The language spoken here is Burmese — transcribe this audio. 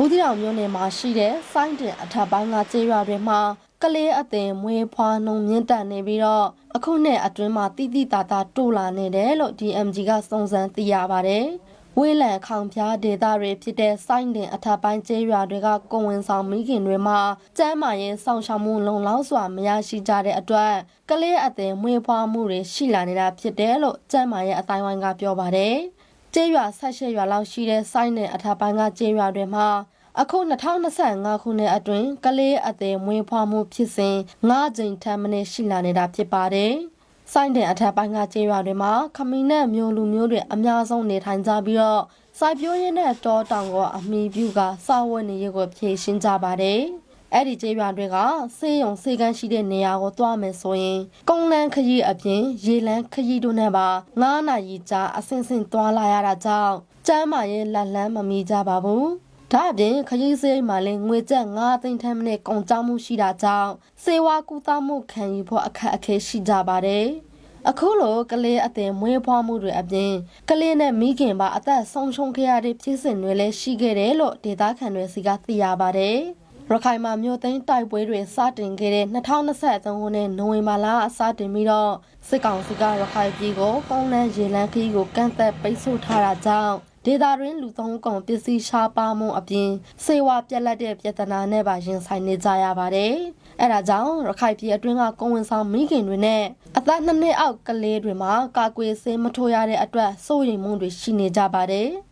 ဘူးတိတော်မြို့နယ်မှာရှိတဲ့စိုင်းတင်အထက်ပိုင်းကကျေးရွာတွေမှာကလေးအသင်မွေးဖွားနှုံမြင့်တက်နေပြီးတော့အခုနှစ်အတွင်းမှာတိတိတသာတိုးလာနေတယ်လို့ DMG ကစုံစမ်းသိရပါတယ်။ဝေးလံခေါင်ဖျားဒေသတွေဖြစ်တဲ့စိုင်းတင်အထက်ပိုင်းကျေးရွာတွေကကိုယ်ဝန်ဆောင်မိခင်တွေမှာကျန်းမာရေးစောင့်ရှောက်မှုလုံလောက်စွာမရရှိကြတဲ့အတွက်ကလေးအသင်မွေးဖွားမှုတွေရှိလာနေတာဖြစ်တယ်လို့ကျန်းမာရေးအတိုင်းဝိုင်းကပြောပါတယ်။ ကျေးရွာဆက်ရှစ်ရွာလောက်ရှိတဲ့စိုင်းနယ်အထက်ပိုင်းကကျေးရွာတွေမှာအခု2025ခုနှစ်အတွင်းကလေးအသေးမွေးဖွားမှုဖြစ်စဉ်9ကြိမ်ထပ်မင်းရှိလာနေတာဖြစ်ပါတယ်။စိုင်းနယ်အထက်ပိုင်းကကျေးရွာတွေမှာခမီနဲ့မျိုးလူမျိုးတွေအများဆုံးနေထိုင်ကြပြီးတော့စိုက်ပျိုးရင်းနဲ့တောတောင်ကအမီပြုကစာဝတ်နေရေးကိုဖြည့်ရှင်းကြပါတယ်။ အဲ့ဒီကျေးရွာတွေကစေးရုံစေကန်းရှိတဲ့နေရာကိုတွားမယ်ဆိုရင်ကုန်းလန်းခရီးအပြင်ရေလန်းခရီးတို့နဲ့ပါ9နာရီကြာအဆင့်ဆင့်တွားလာရတာကြောင့်ကျမ်းမာရေးလက်လန်းမမီကြပါဘူး။ဒါအပြင်ခရီးစေးမှလည်းငွေကျပ်9သိန်းထက်မနည်းကုန်ကျမှုရှိတာကြောင့်စေဝါကူတာမှုခံယူဖို့အခက်အခဲရှိကြပါတယ်။အခုလိုကလေးအသည်မွေးဖွားမှုတွေအပြင်ကလေးနဲ့မိခင်ပါအသက်ဆုံးရှုံးခဲ့ရတဲ့ဖြစ်စဉ်တွေလည်းရှိခဲ့တယ်လို့ဒေသခံတွေစီကသိရပါတယ်။ ရခိုင်မှာမြို့သိမ်းတိုက်ပွဲတွေစတင်ခဲ့တဲ့2023ခုနှစ်နိုဝင်ဘာလအစတင်ပြီးတော့စစ်ကောင်စီကရခိုင်ပြည်ကိုကုန်းလန်းရေလန်းခရီးကိုကန့်သက်ပိတ်ဆို့ထားတာကြောင့်ဒေသတွင်းလူသုံးကုန်ပစ္စည်းရှားပါမှုအပြင်စေဝါပြက်လက်တဲ့ပြဿနာနဲ့ပါရင်ဆိုင်နေကြရပါတယ်။အဲဒါကြောင့်ရခိုင်ပြည်အတွင်းကကိုဝန်ဆောင်မိခင်တွေနဲ့အသက်နှစ်နှစ်အောက်ကလေးတွေမှာကာကွယ်ဆေးမထိုးရတဲ့အတွက်စိုးရိမ်မှုတွေရှိနေကြပါတယ်။